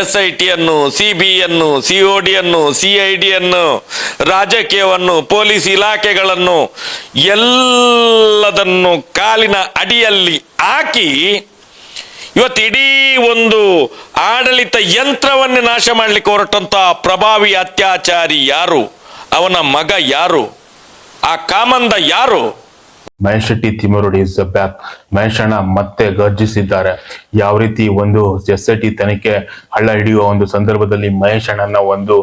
S I ಟಿಯನ್ನು C B ಅನ್ನು C O ಡಿಯನ್ನು ಸಿ ಐ ಡಿಯನ್ನು ರಾಜಕೀಯವನ್ನು, ಪೊಲೀಸ್ ಇಲಾಖೆಗಳನ್ನು ಎಲ್ಲದನ್ನು ಕಾಲಿನ ಅಡಿಯಲ್ಲಿ ಹಾಕಿ ಇವತ್ತು ಇಡೀ ಒಂದು ಆಡಳಿತ ಯಂತ್ರವನ್ನೇ ನಾಶ ಮಾಡಲಿಕ್ಕೆ ಹೊರಟಂತಹ ಪ್ರಭಾವಿ ಅತ್ಯಾಚಾರಿ ಯಾರು? ಅವನ ಮಗ ಯಾರು? ಆ ಕಾಮಂದ ಯಾರು? ಮಹೇಶ್ ಶೆಟ್ಟಿ ತಿಮರುಡಿ ಇಸ್ ಬ್ಯಾಕ್ ಮಹೇಶ್ ಅಣ್ಣ ಮತ್ತೆ ಗರ್ಜಿಸಿದ್ದಾರೆ. ಯಾವ ರೀತಿ ಒಂದು ಎಸ್ ಐ ಟಿ ತನಿಖೆ ಹಳ್ಳ ಹಿಡಿಯುವ ಒಂದು ಸಂದರ್ಭದಲ್ಲಿ ಮಹೇಶ್ ಅಣ್ಣನ ಒಂದು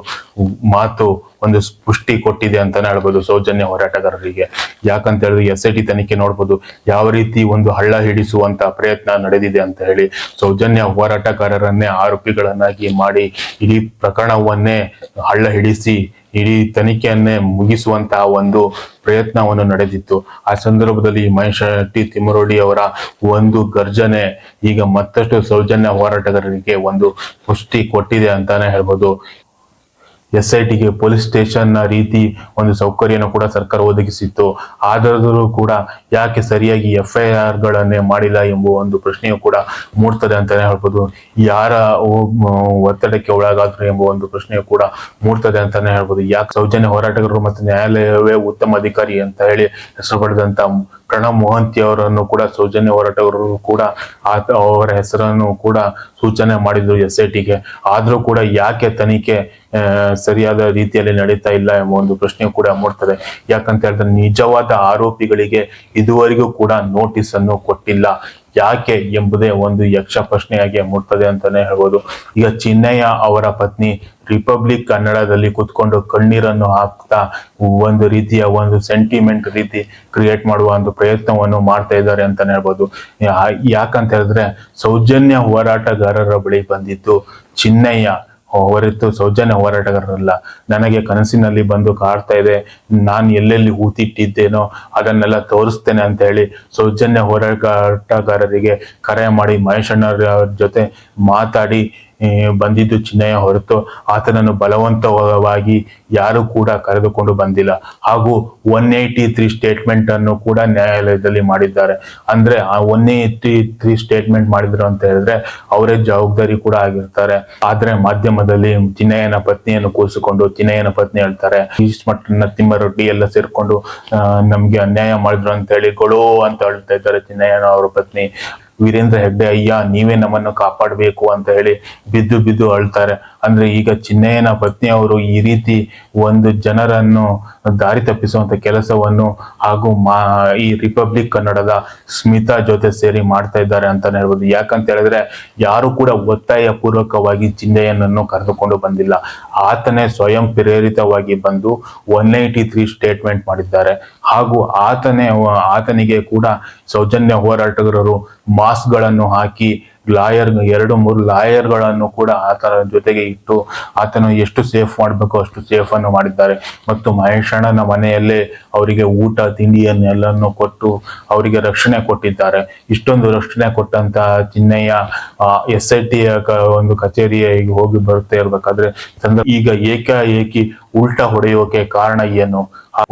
ಮಾತು, ಒಂದು ಪುಷ್ಟಿ ಕೊಟ್ಟಿದೆ ಅಂತಾನೆ ಹೇಳ್ಬೋದು ಸೌಜನ್ಯ ಹೋರಾಟಗಾರರಿಗೆ. ಯಾಕಂತ ಹೇಳಿದ್ರೆ ಎಸ್ ಐ ಟಿ ತನಿಖೆ ನೋಡ್ಬೋದು ಯಾವ ರೀತಿ ಒಂದು ಹಳ್ಳ ಹಿಡಿಸುವಂತ ಪ್ರಯತ್ನ ನಡೆದಿದೆ ಅಂತ ಹೇಳಿ ಸೌಜನ್ಯ ಹೋರಾಟಗಾರರನ್ನೇ ಆರೋಪಿಗಳನ್ನಾಗಿ ಮಾಡಿ ಇಡೀ ಪ್ರಕರಣವನ್ನೇ ಹಳ್ಳ ಹಿಡಿಸಿ ಇಡೀ ತನಿಖೆಯನ್ನೇ ಮುಗಿಸುವಂತಹ ಒಂದು ಪ್ರಯತ್ನವನ್ನು ನಡೆದಿತ್ತು. ಆ ಸಂದರ್ಭದಲ್ಲಿ ಮಹೇಶ್ ಟಿ ತಿಮ್ಮರೋಡಿ ಅವರ ಒಂದು ಗರ್ಜನೆ, ಈಗ ಮತ್ತಷ್ಟು ಸೌಜನ್ಯ ಹೋರಾಟಗಾರರಿಗೆ ಒಂದು ಪುಷ್ಟಿ ಕೊಟ್ಟಿದೆ ಅಂತಾನೆ ಹೇಳ್ಬೋದು. ಎಸ್ ಐ ಟಿಗೆ ಪೊಲೀಸ್ ಸ್ಟೇಷನ್ನ ರೀತಿ ಒಂದು ಸೌಕರ್ಯನ ಕೂಡ ಸರ್ಕಾರ ಒದಗಿಸಿತ್ತು. ಆದರೂ ಕೂಡ ಯಾಕೆ ಸರಿಯಾಗಿ ಎಫ್ ಐ ಆರ್ಗಳನ್ನೇ ಮಾಡಿಲ್ಲ ಎಂಬ ಒಂದು ಪ್ರಶ್ನೆಯು ಕೂಡ ಮೂಡ್ತದೆ ಅಂತಾನೆ ಹೇಳ್ಬೋದು. ಯಾರ ಒತ್ತಡಕ್ಕೆ ಒಳಗಾದ್ರು ಎಂಬ ಒಂದು ಪ್ರಶ್ನೆಯು ಕೂಡ ಮೂಡ್ತದೆ ಅಂತಾನೆ ಹೇಳ್ಬೋದು. ಯಾಕೆ ಸೌಜನ್ಯ ಹೋರಾಟಗಾರರು ಮತ್ತು ನ್ಯಾಯಾಲಯವೇ ಉತ್ತಮ ಅಧಿಕಾರಿ ಅಂತ ಹೇಳಿ ಹೆಸರು ಪಡೆದಂತ ಪ್ರಣಬ್ ಮೊಹಂತಿ ಅವರನ್ನು ಕೂಡ, ಸೌಜನ್ಯ ಹೋರಾಟಗಾರರು ಕೂಡ ಅವರ ಹೆಸರನ್ನು ಕೂಡ ಸೂಚನೆ ಮಾಡಿದ್ರು ಎಸ್ ಐ ಟಿಗೆ ಆದರೂ ಕೂಡ ಯಾಕೆ ತನಿಖೆ ಸರಿಯಾದ ರೀತಿಯಲ್ಲಿ ನಡೀತಾ ಇಲ್ಲ ಎಂಬ ಒಂದು ಪ್ರಶ್ನೆ ಕೂಡ ಮೂಡ್ತದೆ. ಯಾಕಂತ ಹೇಳಿದ್ರೆ ನಿಜವಾದ ಆರೋಪಿಗಳಿಗೆ ಇದುವರೆಗೂ ಕೂಡ ನೋಟಿಸ್ ಅನ್ನು ಕೊಟ್ಟಿಲ್ಲ. ಯಾಕೆ ಎಂಬುದೇ ಒಂದು ಯಕ್ಷ ಪ್ರಶ್ನೆಯಾಗಿ ಮೂಡ್ತದೆ ಅಂತಾನೆ ಹೇಳ್ಬೋದು. ಈಗ ಚಿನ್ನಯ್ಯ ಅವರ ಪತ್ನಿ ರಿಪಬ್ಲಿಕ್ ಕನ್ನಡದಲ್ಲಿ ಕುತ್ಕೊಂಡು ಕಣ್ಣೀರನ್ನು ಹಾಕ್ತಾ ಒಂದು ರೀತಿಯ ಒಂದು ಸೆಂಟಿಮೆಂಟ್ ರೀತಿ ಕ್ರಿಯೇಟ್ ಮಾಡುವ ಒಂದು ಪ್ರಯತ್ನವನ್ನು ಮಾಡ್ತಾ ಇದ್ದಾರೆ ಅಂತಾನೆ ಹೇಳ್ಬೋದು. ಯಾಕಂತ ಹೇಳಿದ್ರೆ ಸೌಜನ್ಯ ಹೋರಾಟಗಾರರ ಬಳಿ ಬಂದಿದ್ದು ಚಿನ್ನಯ್ಯ ಹೊರತು ಸೌಜನ್ಯ ಹೋರಾಟಗಾರರಲ್ಲ. ನನಗೆ ಕನಸಿನಲ್ಲಿ ಬಂದು ಕಾಡ್ತಾ ಇದೆ. ನಾನು ಎಲ್ಲೆಲ್ಲಿ ಹೂತಿಟ್ಟಿದ್ದೇನೋ ಅದನ್ನೆಲ್ಲ ತೋರಿಸ್ತೇನೆ ಅಂತ ಹೇಳಿ ಸೌಜನ್ಯ ಹೋರಾಟಗಾರರಿಗೆ ಕರೆ ಮಾಡಿ ಮಹೇಶಣ್ಣರ ಜೊತೆ ಮಾತಾಡಿ ಬಂದಿದ್ದು ಚಿನ್ನಯ್ಯ ಹೊರತು ಆತನನ್ನು ಬಲವಂತವಾಗಿ ಯಾರು ಕೂಡ ಕರೆದುಕೊಂಡು ಬಂದಿಲ್ಲ. ಹಾಗೂ ಒನ್ ಏಯ್ಟಿ ತ್ರೀ ಸ್ಟೇಟ್ಮೆಂಟ್ ಅನ್ನು ಕೂಡ ನ್ಯಾಯಾಲಯದಲ್ಲಿ ಮಾಡಿದ್ದಾರೆ. ಅಂದ್ರೆ ಆ ಒನ್ ಏಯ್ಟಿ ತ್ರೀ ಸ್ಟೇಟ್ಮೆಂಟ್ ಮಾಡಿದ್ರು ಅಂತ ಹೇಳಿದ್ರೆ ಅವರೇ ಜವಾಬ್ದಾರಿ ಕೂಡ ಆಗಿರ್ತಾರೆ. ಆದ್ರೆ ಮಾಧ್ಯಮದಲ್ಲಿ ಚಿನ್ನಯ್ಯನ ಪತ್ನಿಯನ್ನು ಕೂರಿಸಿಕೊಂಡು ಚಿನ್ನಯ್ಯನ ಪತ್ನಿ ಹೇಳ್ತಾರೆ ತಿಮ್ಮ ರೊಟ್ಟಿ ಎಲ್ಲ ಸೇರ್ಕೊಂಡು ನಮ್ಗೆ ಅನ್ಯಾಯ ಮಾಡಿದ್ರು ಅಂತ ಹೇಳಿ ಗೊಳೋ ಅಂತ ಹೇಳ್ತಾ ಇದ್ದಾರೆ ಚಿನ್ನಯ್ಯನ ಅವರ ಪತ್ನಿ. ವೀರೇಂದ್ರ ಹೆಗ್ಡೆ ಅಯ್ಯ ನೀವೇ ನಮ್ಮನ್ನು ಕಾಪಾಡಬೇಕು ಅಂತ ಹೇಳಿ ಬಿದ್ದು ಬಿದ್ದು ಅಳ್ತಾರೆ. ಅಂದ್ರೆ ಈಗ ಚಿನ್ನಯ್ಯನ ಪತ್ನಿ ಅವರು ಈ ರೀತಿ ಒಂದು ಜನರನ್ನು ದಾರಿ ತಪ್ಪಿಸುವಂತ ಕೆಲಸವನ್ನು ಹಾಗೂ ಮಾ, ಈ ರಿಪಬ್ಲಿಕ್ ಕನ್ನಡದ ಸ್ಮಿತಾ ಜೊತೆ ಸೇರಿ ಮಾಡ್ತಾ ಇದ್ದಾರೆ ಅಂತ ಹೇಳ್ಬೋದು. ಯಾಕಂತ ಹೇಳಿದ್ರೆ ಯಾರು ಕೂಡ ಒತ್ತಾಯ ಪೂರ್ವಕವಾಗಿ ಚಿನ್ನಯ್ಯನನ್ನು ಕರೆದುಕೊಂಡು ಬಂದಿಲ್ಲ. ಆತನೇ ಸ್ವಯಂ ಪ್ರೇರಿತವಾಗಿ ಬಂದು ಒನ್ ಏಯ್ಟಿ ತ್ರೀ ಸ್ಟೇಟ್ಮೆಂಟ್ ಮಾಡಿದ್ದಾರೆ. ಹಾಗೂ ಆತನೇ, ಆತನಿಗೆ ಕೂಡ ಸೌಜನ್ಯ ಹೋರಾಟಗಾರರು ಮಾಸ್ಕ್ಗಳನ್ನು ಹಾಕಿ ಲಾಯರ್, ಎರಡು, ಮೂರು ಲಾಯರ್ಗಳನ್ನು ಕೂಡ ಆತನ ಜೊತೆಗೆ ಇಟ್ಟು ಆತನು ಎಷ್ಟು ಸೇಫ್ ಮಾಡಬೇಕು ಅಷ್ಟು ಸೇಫ್ ಅನ್ನು ಮಾಡಿದ್ದಾರೆ. ಮತ್ತು ಮಹೇಶಣ್ಣನ ಮನೆಯಲ್ಲೇ ಅವರಿಗೆ ಊಟ ತಿಂಡಿಯನ್ನೆಲ್ಲನ್ನು ಕೊಟ್ಟು ಅವರಿಗೆ ರಕ್ಷಣೆ ಕೊಟ್ಟಿದ್ದಾರೆ. ಇಷ್ಟೊಂದು ರಕ್ಷಣೆ ಕೊಟ್ಟಂತಹ ಚಿನ್ನಯ್ಯ ಎಸ್ ಐ ಟಿ ಒಂದು ಕಚೇರಿಯ ಹೋಗಿ ಬರುತ್ತೆ ಇರ್ಬೇಕಾದ್ರೆ ಈಗ ಏಕಾಏಕಿ ಉಲ್ಟಾ ಹೊಡೆಯೋಕೆ ಕಾರಣ ಏನು?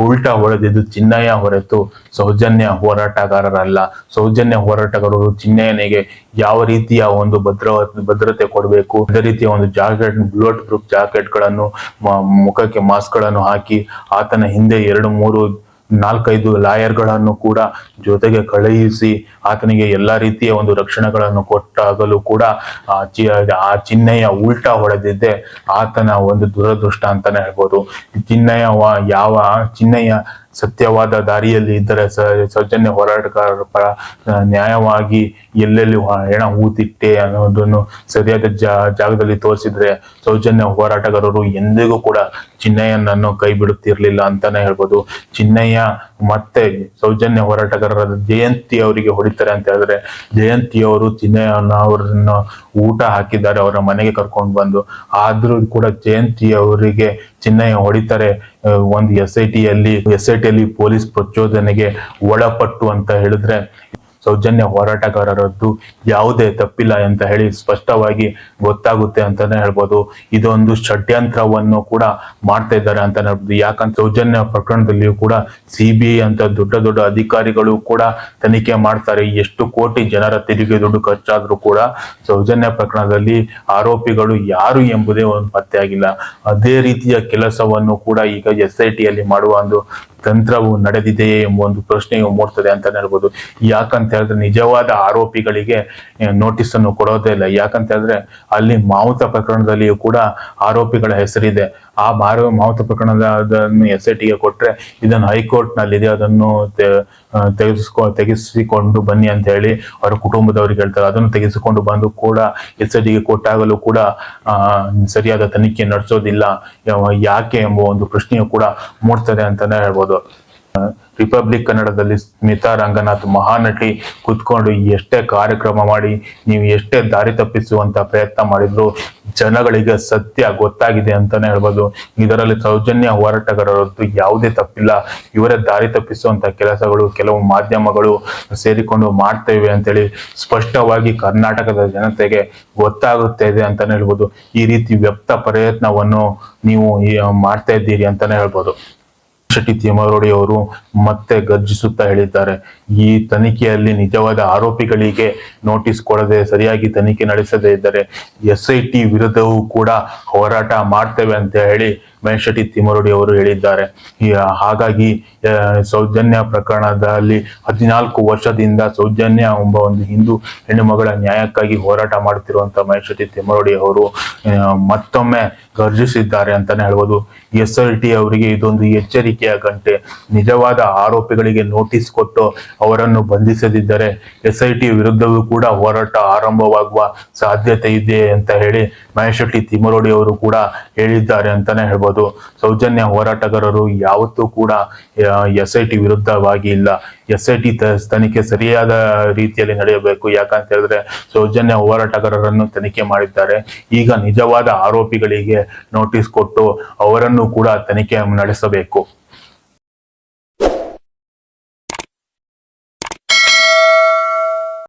ಉಲ್ಟಾ ಹೊಡೆದಿದ್ದು ಚಿನ್ನಯ್ಯ ಹೊರತು ಸೌಜನ್ಯ ಹೋರಾಟಗಾರರಲ್ಲ. ಸೌಜನ್ಯ ಹೋರಾಟಗಾರರು ಚಿನ್ನಯ್ಯನಿಗೆ ಯಾವ ರೀತಿಯ ಒಂದು ಭದ್ರ, ಭದ್ರತೆ ಕೊಡಬೇಕು? ಅದೇ ರೀತಿಯ ಒಂದು ಜಾಕೆಟ್, ಬುಲೆಟ್ ಪ್ರೂಫ್ ಜಾಕೆಟ್ಗಳನ್ನು ಮುಖಕ್ಕೆ ಮಾಸ್ಕ್ಗಳನ್ನು ಹಾಕಿ ಆತನ ಹಿಂದೆ ಎರಡು ಮೂರು ನಾಲ್ಕೈದು ಲಾಯರ್ಗಳನ್ನು ಕೂಡ ಜೊತೆಗೆ ಕಳುಹಿಸಿ ಆತನಿಗೆ ಎಲ್ಲಾ ರೀತಿಯ ಒಂದು ರಕ್ಷಣೆಗಳನ್ನು ಕೊಟ್ಟಾಗಲೂ ಕೂಡ ಆ ಚಿ- ಆ ಚಿಹ್ನೆಯ ಉಲ್ಟಾ ಹೊಡೆದಿದ್ದೆ ಆತನ ಒಂದು ದುರದೃಷ್ಟ ಅಂತಾನೆ ಹೇಳ್ಬೋದು. ಚಿಹ್ನೆಯ ಯಾವ ಚಿನ್ನಯ್ಯ ಸತ್ಯವಾದ ದಾರಿಯಲ್ಲಿ ಇದ್ದರೆ ಸೌಜನ್ಯ ಹೋರಾಟಗಾರರ ಪರ ನ್ಯಾಯವಾಗಿ ಎಲ್ಲೆಲ್ಲಿ ಹೆಣ ಹೂತಿಟ್ಟೆ ಅನ್ನೋದನ್ನು ಸರಿಯಾದ ಜಾಗದಲ್ಲಿ ತೋರಿಸಿದ್ರೆ ಸೌಜನ್ಯ ಹೋರಾಟಗಾರರು ಎಂದಿಗೂ ಕೂಡ ಚಿನ್ನಯ್ಯನನ್ನು ಕೈ ಬಿಡುತ್ತಿರ್ಲಿಲ್ಲ ಅಂತಾನೆ ಹೇಳ್ಬೋದು. ಚಿನ್ನಯ್ಯ ಮತ್ತೆ ಸೌಜನ್ಯ ಹೋರಾಟಗಾರರ ಜಯಂತಿ ಅವರಿಗೆ ಹೊಡಿತಾರೆ ಅಂತ ಹೇಳಿದ್ರೆ ಜಯಂತಿ ಅವರು ಚಿನ್ನಯ್ಯನ ಅವರನ್ನು ಊಟ ಹಾಕಿದ್ದಾರೆ ಅವರ ಮನೆಗೆ ಕರ್ಕೊಂಡು ಬಂದು. ಆದ್ರೂ ಕೂಡ ಜಯಂತಿ ಅವರಿಗೆ ಚಿನ್ನಯ್ಯ ಹೊಡಿತಾರೆ. ಒಂದು ಎಸ್ ಐ ಟಿಯಲ್ಲಿ ಎಸ್ ಐ ಟಿಯಲ್ಲಿ ಪೊಲೀಸ್ ಪ್ರಚೋದನೆಗೆ ಒಳಪಟ್ಟು ಅಂತ ಹೇಳಿದ್ರೆ ಸೌಜನ್ಯ ಹೋರಾಟಗಾರರದ್ದು ಯಾವುದೇ ತಪ್ಪಿಲ್ಲ ಅಂತ ಹೇಳಿ ಸ್ಪಷ್ಟವಾಗಿ ಗೊತ್ತಾಗುತ್ತೆ ಅಂತಾನೆ ಹೇಳ್ಬೋದು. ಇದೊಂದು ಷಡ್ಯಂತ್ರವನ್ನು ಕೂಡ ಮಾಡ್ತಾ ಇದ್ದಾರೆ ಅಂತಾನೆ ಹೇಳ್ಬೋದು. ಯಾಕಂತ ಸೌಜನ್ಯ ಪ್ರಕರಣದಲ್ಲಿಯೂ ಕೂಡ ಸಿ ಬಿ ಐ ಅಂತ ದೊಡ್ಡ ದೊಡ್ಡ ಅಧಿಕಾರಿಗಳು ಕೂಡ ತನಿಖೆ ಮಾಡ್ತಾರೆ. ಎಷ್ಟು ಕೋಟಿ ಜನರ ತೆರಿಗೆ ದುಡ್ಡು ಖರ್ಚಾದ್ರೂ ಕೂಡ ಸೌಜನ್ಯ ಪ್ರಕರಣದಲ್ಲಿ ಆರೋಪಿಗಳು ಯಾರು ಎಂಬುದೇ ಒಂದು ಪತ್ತೆ ಆಗಿಲ್ಲ. ಅದೇ ರೀತಿಯ ಕೆಲಸವನ್ನು ಕೂಡ ಈಗ ಎಸ್ ಐ ಟಿಯಲ್ಲಿ ಮಾಡುವ ಒಂದು ತಂತ್ರವು ನಡೆದಿದೆಯೇ ಎಂಬ ಒಂದು ಪ್ರಶ್ನೆಯು ಮೂಡ್ತದೆ ಅಂತ ಹೇಳ್ಬೋದು. ಯಾಕಂತ ಹೇಳಿದ್ರೆ ನಿಜವಾದ ಆರೋಪಿಗಳಿಗೆ ನೋಟಿಸ್ ಅನ್ನು ಕೊಡೋದೇ ಇಲ್ಲ. ಯಾಕಂತ ಹೇಳಿದ್ರೆ ಅಲ್ಲಿ ಮಾವುತ ಪ್ರಕರಣದಲ್ಲಿಯೂ ಕೂಡ ಆರೋಪಿಗಳ ಹೆಸರಿದೆ. ಆ ಮಾರು, ಮಾವುತ ಪ್ರಕರಣದ ಅದನ್ನು ಎಸ್ ಐ ಟಿಗೆ ಕೊಟ್ರೆ ಇದನ್ನು ಹೈಕೋರ್ಟ್ ನಲ್ಲಿದೆ ಅದನ್ನು ತೆಗೆಸ್ಕೊ, ತೆಗೆಸಿಕೊಂಡು ಬನ್ನಿ ಅಂತ ಹೇಳಿ ಅವರ ಕುಟುಂಬದವರಿಗೆ ಹೇಳ್ತಾರೆ. ಅದನ್ನು ತೆಗೆಸಿಕೊಂಡು ಬಂದು ಕೂಡ ಎಸ್ ಐ ಟಿಗೆ ಕೊಟ್ಟಾಗಲೂ ಕೂಡ ಸರಿಯಾದ ತನಿಖೆ ನಡೆಸೋದಿಲ್ಲ. ಯಾಕೆ ಎಂಬ ಒಂದು ಪ್ರಶ್ನೆಯು ಕೂಡ ಮೂಡ್ತದೆ ಅಂತಾನೆ ಹೇಳ್ಬೋದು. ರಿಪಬ್ಲಿಕ್ ಕನ್ನಡದಲ್ಲಿ ಸ್ಮಿತಾ ರಂಗನಾಥ್ ಮಹಾನಟಿ ಕುತ್ಕೊಂಡು ಎಷ್ಟೇ ಕಾರ್ಯಕ್ರಮ ಮಾಡಿ, ನೀವು ಎಷ್ಟೇ ದಾರಿ ತಪ್ಪಿಸುವಂತ ಪ್ರಯತ್ನ ಮಾಡಿದ್ರು ಜನಗಳಿಗೆ ಸತ್ಯ ಗೊತ್ತಾಗಿದೆ ಅಂತಾನೆ ಹೇಳ್ಬೋದು. ಇದರಲ್ಲಿ ಸೌಜನ್ಯ ಹೋರಾಟಗಾರರದ್ದು ಯಾವುದೇ ತಪ್ಪಿಲ್ಲ. ಇವರೇ ದಾರಿ ತಪ್ಪಿಸುವಂತ ಕೆಲಸಗಳು, ಕೆಲವು ಮಾಧ್ಯಮಗಳು ಸೇರಿಕೊಂಡು ಮಾಡ್ತೇವೆ ಅಂತೇಳಿ ಸ್ಪಷ್ಟವಾಗಿ ಕರ್ನಾಟಕದ ಜನತೆಗೆ ಗೊತ್ತಾಗುತ್ತೆ ಇದೆ ಅಂತಾನೆ ಹೇಳ್ಬೋದು. ಈ ರೀತಿ ವ್ಯಕ್ತ ಪ್ರಯತ್ನವನ್ನು ನೀವು ಮಾಡ್ತಾ ಇದ್ದೀರಿ ಅಂತಾನೆ ಹೇಳ್ಬೋದು. ಶೆಟ್ಟಿ ತಿಮ್ಮರೋಡಿ ಅವರು ಮತ್ತೆ ಗರ್ಜಿಸುತ್ತಾ ಹೇಳಿದ್ದಾರೆ. ಈ ತನಿಖೆಯಲ್ಲಿ ನಿಜವಾದ ಆರೋಪಿಗಳಿಗೆ ನೋಟಿಸ್ ಕೊಡದೆ ಸರಿಯಾಗಿ ತನಿಖೆ ನಡೆಸದೇ ಇದ್ದರೆ ಎಸ್ ವಿರುದ್ಧವೂ ಕೂಡ ಹೋರಾಟ ಮಾಡ್ತೇವೆ ಅಂತ ಹೇಳಿ ಮಹೇಶ್ ಶೆಟ್ಟಿ ತಿಮ್ಮರೋಡಿ ಅವರು ಹೇಳಿದ್ದಾರೆ ಹಾಗಾಗಿ ಸೌಜನ್ಯ ಪ್ರಕರಣದಲ್ಲಿ ಹದಿನಾಲ್ಕು ವರ್ಷದಿಂದ ಸೌಜನ್ಯ ಎಂಬ ಒಂದು ಹಿಂದೂ ಹೆಣ್ಣು ಮಗಳ ನ್ಯಾಯಕ್ಕಾಗಿ ಹೋರಾಟ ಮಾಡುತ್ತಿರುವಂತಹ ಮಹೇಶ್ ಶೆಟ್ಟಿ ತಿಮ್ಮರೋಡಿ ಅವರು ಮತ್ತೊಮ್ಮೆ ಗರ್ಜಿಸಿದ್ದಾರೆ ಅಂತಾನೆ ಹೇಳ್ಬೋದು. ಎಸ್ ಅವರಿಗೆ ಇದೊಂದು ಎಚ್ಚರಿಕೆಯ ಗಂಟೆ ನಿಜವಾದ ಆರೋಪಿಗಳಿಗೆ ನೋಟಿಸ್ ಕೊಟ್ಟು ಅವರನ್ನು ಬಂಧಿಸದಿದ್ದರೆ ಎಸ್ ಐ ಟಿ ವಿರುದ್ಧವೂ ಕೂಡ ಹೋರಾಟ ಆರಂಭವಾಗುವ ಸಾಧ್ಯತೆ ಇದೆ ಅಂತ ಹೇಳಿ ಮಹೇಶ್ ಶೆಟ್ಟಿ ತಿಮ್ಮರೋಡಿ ಅವರು ಕೂಡ ಹೇಳಿದ್ದಾರೆ ಅಂತಾನೆ ಹೇಳ್ಬೋದು. ಸೌಜನ್ಯ ಹೋರಾಟಗಾರರು ಯಾವತ್ತೂ ಕೂಡ ಎಸ್ ಐ ಟಿ ವಿರುದ್ಧವಾಗಿ ಇಲ್ಲ. ಎಸ್ ಐ ಟಿ ತನಿಖೆ ಸರಿಯಾದ ರೀತಿಯಲ್ಲಿ ನಡೆಯಬೇಕು. ಯಾಕಂತ ಹೇಳಿದ್ರೆ ಸೌಜನ್ಯ ಹೋರಾಟಗಾರರನ್ನು ತನಿಖೆ ಮಾಡಿದ್ದಾರೆ. ಈಗ ನಿಜವಾದ ಆರೋಪಿಗಳಿಗೆ ನೋಟಿಸ್ ಕೊಟ್ಟು ಅವರನ್ನು ಕೂಡ ತನಿಖೆ ನಡೆಸಬೇಕು.